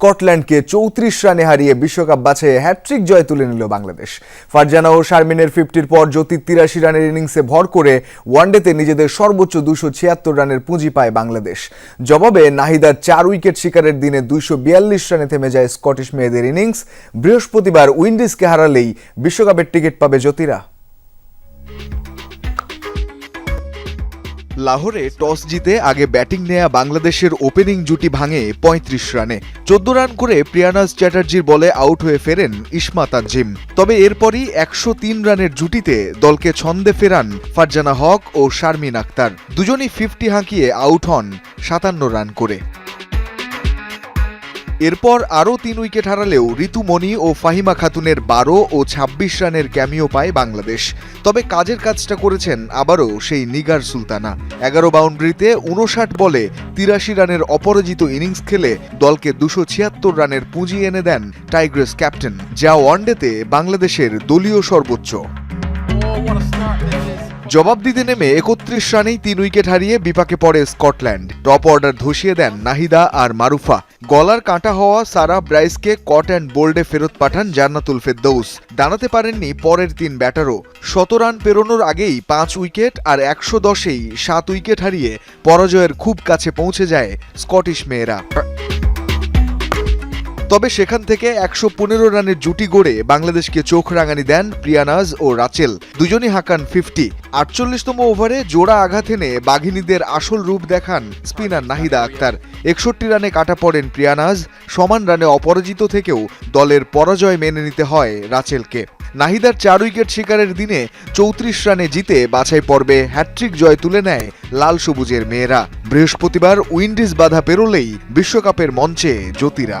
স্কটল্যান্ডকে চৌত্রিশ রানে হারিয়ে বিশ্বকাপ বাছে হ্যাট্রিক জয় তুলে নিল বাংলাদেশ। ফারজানা ও শারমিনের ফিফটির পর জ্যোতির তিরাশি রানের ইনিংসে ভর করে ওয়ানডেতে নিজেদের সর্বোচ্চ দুশো ছিয়াত্তর রানের পুঁজি পায় বাংলাদেশ। জবাবে নাহিদার চার উইকেট শিকারের দিনে দুইশো বিয়াল্লিশ রানে থেমে যায় স্কটিশ মেয়েদের ইনিংস। বৃহস্পতিবার উইন্ডিজকে হারালেই বিশ্বকাপের টিকিট পাবে জ্যোতিরা। লাহোরে টস জিতে আগে ব্যাটিং নেয়া বাংলাদেশের ওপেনিং জুটি ভাঙে ৩৫ রানে। চোদ্দ রান করে প্রিয়ানাস চ্যাটার্জির বলে আউট হয়ে ফেরেন ইসমা তাজিম তবে এরপরই একশো তিন রানের জুটিতে দলকে ছন্দে ফেরান ফারজানা হক ও শারমিন আক্তার। দুজনই ফিফটি হাঁকিয়ে আউট হন সাতান্ন রান করে। এরপর আরও তিন উইকেট হারালেও ঋতুমণি ও ফাহিমা খাতুনের বারো ও ২৬ রানের ক্যামিও পায় বাংলাদেশ। তবে কাজের কাজটা করেছেন আবারও সেই নিগার সুলতানা। এগারো বাউন্ডারিতে উনষাট বলে তিরাশি রানের অপরাজিত ইনিংস খেলে দলকে দুশো ছিয়াত্তর রানের পুঁজি এনে দেন টাইগ্রেস ক্যাপ্টেন, যা ওয়ানডেতে বাংলাদেশের দলীয় সর্বোচ্চ। জবাব দিতে নেমে একত্রিশ রানেই তিন উইকেট হারিয়ে বিপাকে পড়ে স্কটল্যান্ড। টপ অর্ডার ধসিয়ে দেন নাহিদা আর মারুফা। গলার কাঁটা হওয়া সারা ব্রাইসকে কট অ্যান্ড বোল্ডে ফেরত পাঠান জান্নাতুল ফেদ্দৌস দাঁড়াতে পারেননি পরের তিন ব্যাটারও। শত রান পেরোনোর আগেই পাঁচ উইকেট আর একশো দশেই সাত উইকেট হারিয়ে পরাজয়ের খুব কাছে পৌঁছে যায় স্কটিশ মেয়েরা। তবে সেখান থেকে একশো পনেরো রানের জুটি গড়ে বাংলাদেশকে চোখ রাঙানি দেন প্রিয়ানাজ ও রাচেল। দুজনই হাঁকান ফিফটি আটচল্লিশতম ওভারে জোড়া আঘাত এনে বাঘিনীদের আসল রূপ দেখান স্পিনার নাহিদা আক্তার। একষট্টি রানে কাটা পড়েন প্রিয়ানাজ, সমান রানে অপরাজিত থেকেও দলের পরাজয় মেনে নিতে হয় রাচেলকে। নাহিদার চার উইকেট শিকারের দিনে চৌত্রিশ রানে জিতে বাছাই পর্বে হ্যাট্রিক জয় তুলে নেয় লাল সবুজের মেয়েরা। বৃহস্পতিবার উইন্ডিজ বাধা পেরোলেই বিশ্বকাপের মঞ্চে জ্যোতিরা।